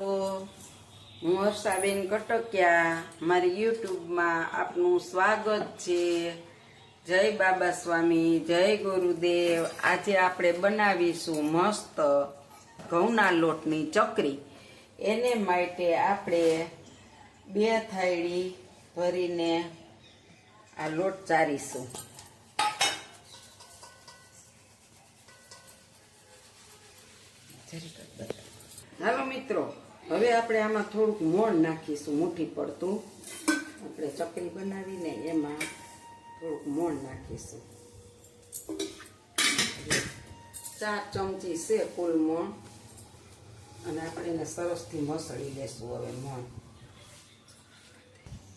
હું હર્ષાબેન કટકિયા, મારી યુટ્યુબમાં આપનું સ્વાગત છે. જય બાબા સ્વામી, જય ગુરુદેવ. આજે આપણે બનાવીશું મસ્ત ઘઉંના લોટની ચકરી. એને માટે આપણે બે થાળી ભરીને આ લોટ ચારીશું. હાલો મિત્રો હવે આપણે આમાં થોડુંક મોણ નાખીશું, મુઠ્ઠી પડતું. આપણે ચકરી બનાવીને એમાં થોડુંક મોણ નાખીશું. ચાર ચમચી છે કુલ મોણ. અને આપણે એને સરસથી મસળી લેશું હવે મોણ.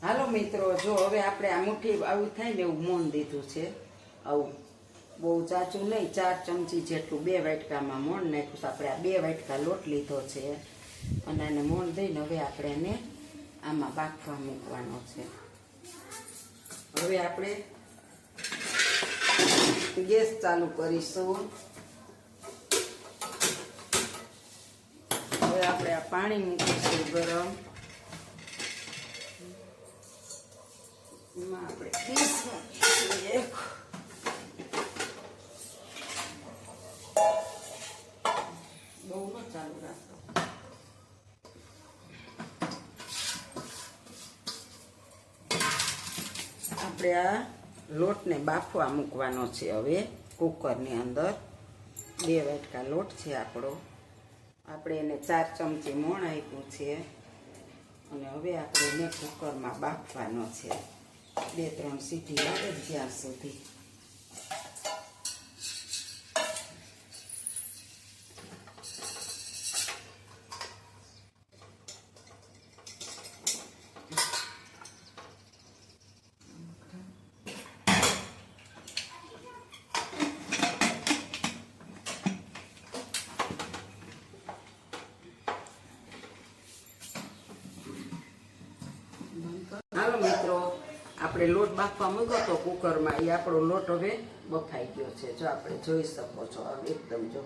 હાલો મિત્રો, જો હવે આપણે આ મુઠ્ઠી આવું થાય ને એવું મોણ દીધું છે. આવું બહુ ચાચું નહીં, ચાર ચમચી જેટલું બે વાટકામાં મોણ નાખ્યું આપણે આ બે વાટકા લોટ લીધો છે. અને એને મોણ દઈને હવે આપણે એને આમાં બાફવા મૂકવાનો છે. હવે આપણે ગેસ ચાલુ કરીશું. હવે આપણે આ પાણી મૂકીશું ગરમ. એમાં આપણે બહુ ચાલુ રાખો. આપણે આ લોટને બાફવા મૂકવાનો છે હવે, કુકરની અંદર. બે વાટકા લોટ છે આપણો. આપણે એને ચાર ચમચી મોણ આપ્યું છે. અને હવે આપણે એને કુકરમાં બાફવાનો છે. બે, ત્રણ સીટી લાગે જ્યાં સુધી. હાલો મિત્રો, આપણે લોટ બાફવા મૂક્યો તો કુકરમાં એ આપણો લોટ હવે બફાઈ ગયો છે. જો આપણે જોઈ શકો છો એકદમ જો.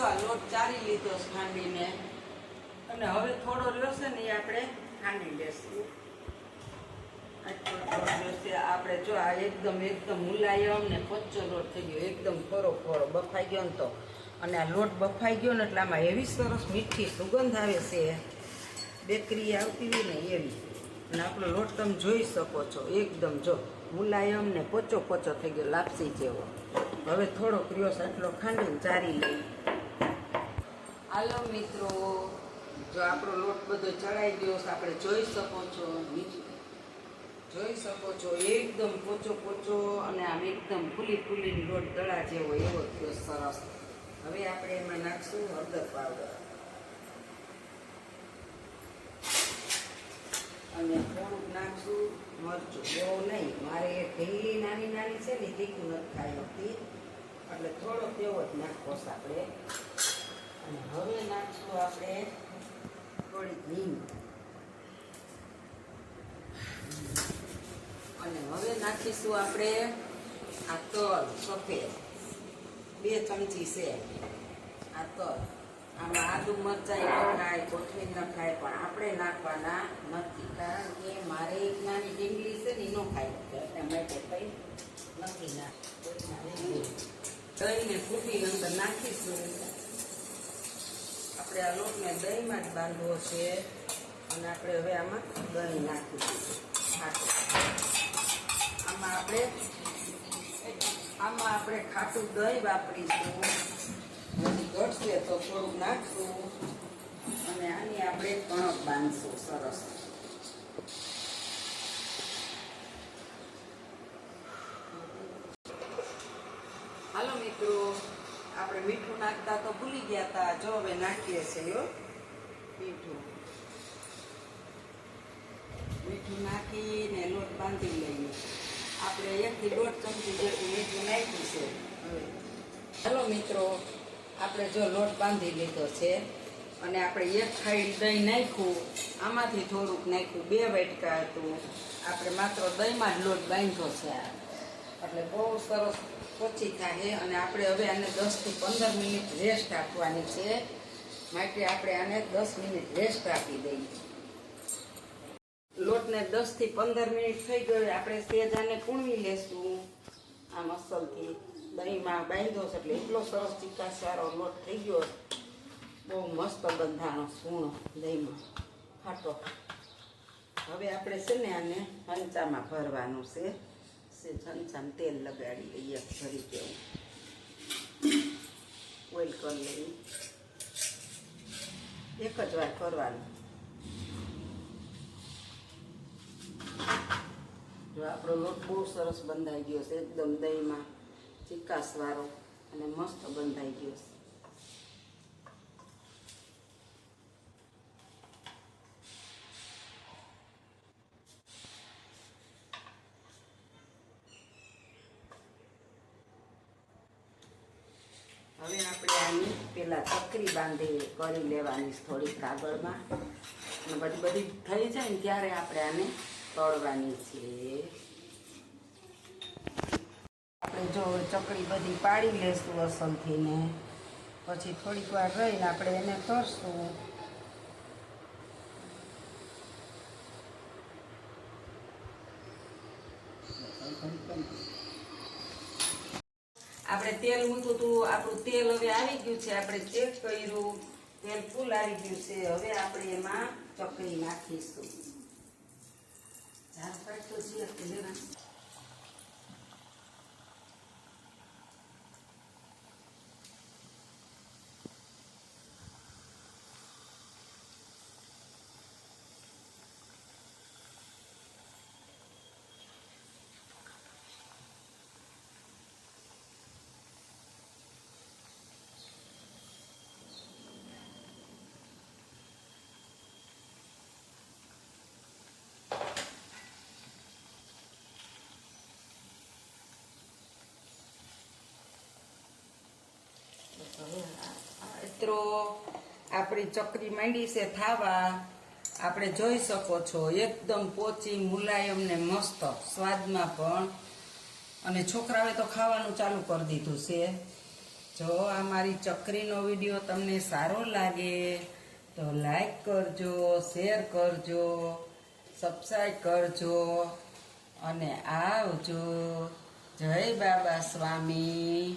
આ લોટ ચારી લીધો ખાંડીને અને હવે થોડો રહ્યો છે ને એ આપણે ખાંડી લેશું. આપણે જો આ એકદમ એકદમ મુલાયમ ને કચ્ચો લોટ થઈ ગયો, એકદમ ખોરો ખોરો બફાઈ ગયો ને તો. અને આ લોટ બફાઈ ગયો ને એટલે આમાં એવી સરસ મીઠી સુગંધ આવે છે. બેકરી આવતી હોય ને એવી. અને આપણો લોટ તમે જોઈ શકો છો, એકદમ જો મુલાયમ ને પોચો પોચો થઈ ગયો, લાપસી જેવો. હવે થોડો ક્રિયો આટલો ખાંડીને ચારી લઈ હાલો મિત્રો, જો આપણો લોટ બધો ચડાઈ ગયો આપણે જોઈ શકો છો. જોઈ શકો છો. એકદમ પોચો પોચો અને આમ એકદમ ફૂલી ફૂલીને લોટ દડા જેવો એવો થયો સરસ. હવે આપણે એમાં નાખશું હળદર પાવડર. અને થોડુંક નાખશું મરચું. બહુ નહીં. મારે ઢીલી નાની નાની છે ને તીખું નથી ખાઈ હતી એટલે થોડોક એવો જ નાખવો છે આપણે. અને હવે નાખશું આપણે થોડીક હિંગ અને હવે નાખીશું આપણે આ તલ સફેદ. બે ચમચી છે આ તલ આમાં આદુ મરચાઈ નખાય કોથમીર નખાય પણ આપણે નાખવાના નથી. કારણ કે મારે એક નાની ડીંગલી છે ને એ ન ખાય. એટલે માટે કંઈ નથી નાખ દહીંને ફૂટીને અંદર નાખીશું. આપણે આ લોટને દહીંમાં જ બાંધવો છે. અને આપણે હવે આમાં દહીં નાખીશું. ખાટું આમાં આપણે ખાટું દહીં વાપરીશું. પછી ઘટશે તો થોડુંક નાખશું. અને આની આપણે કણક બાંધશું, સરસ. હાલો મિત્રો, આપણે મીઠું નાખતા તો ભૂલી ગયા હતા જો હવે નાખીએ છીએ મીઠું. મીઠું નાખીને લોટ બાંધી લઈએ. આપણે એકથી દોઢ ચમચી જેટલું મીઠું નાખ્યું છે. ચાલો મિત્રો, આપણે જો લોટ બાંધી લીધો છે અને આપણે એક ખાઈ દહીં નાખ્યું. આમાંથી થોડુંક નાખ્યું, બે વાટકા હતું. આપણે માત્ર દહીંમાં જ લોટ બાંધ્યો છે. એટલે બહુ સરસ ઓછી થાય અને આપણે હવે આને દસથી પંદર મિનિટ રેસ્ટ આપવાની છે. માટે આપણે આને દસ મિનિટ રેસ્ટ આપી દઈએ. લોટને દસથી પંદર મિનિટ થઈ ગયો આપણે સેજ આને કૂણવી લેશું. આમ અસલથી દહીંમાં બાંધો છે એટલે એટલો સરસ ચીકાસ વાળો લોટ થઈ ગયો બહુ મસ્ત બંધાણો સૂણો દહીંમાં. ફાટો હવે આપણે છે ને આને હંચામાં ભરવાનું છે. હંચામાં તેલ લગાડી લઈએ, ભરી દેવું. ઓઇલ કરી લઈએ. એક જ વાર કરવાનું આપણો લોટ બહુ સરસ બંધાઈ ગયો છે, એકદમ દહીંમાં ચિકાસવાળો અને મસ્ત બંધાઈ ગયો છે. હવે આપણે આની પેલા ચકરી બાંધી કરી લેવાની થોડીક થોડી કાગળમાં. અને બધી બધી થઈ જાય ને ત્યારે આપણે આને તળવાની છે. આપણે જો ચકડી બધી પાડી લેશું અસલથી ને પછી થોડીક વાર રહીને આપણે એને તરશું આપણે તેલ મૂકું હતું આપણું તેલ હવે આવી ગયું છે, આપણે ચેક કર્યું. તેલ ફૂલ આવી ગયું છે. હવે આપણે એમાં ચકડી નાખીશું. ઝાર પાડતો છે એટલે લેવા. મિત્રો, આપણી ચકરી માંડી છે થાવા. આપણે જોઈ શકો છો, એકદમ પોચી, મુલાયમ ને મસ્ત સ્વાદમાં પણ. અને છોકરાઓએ તો ખાવાનું ચાલુ કરી દીધું છે. જો આ મારી ચકરીનો વીડિયો તમને સારો લાગે, તો લાઈક કરજો શેર કરજો સબસ્ક્રાઈબ કરજો, અને આવજો. જય બાબા સ્વામી.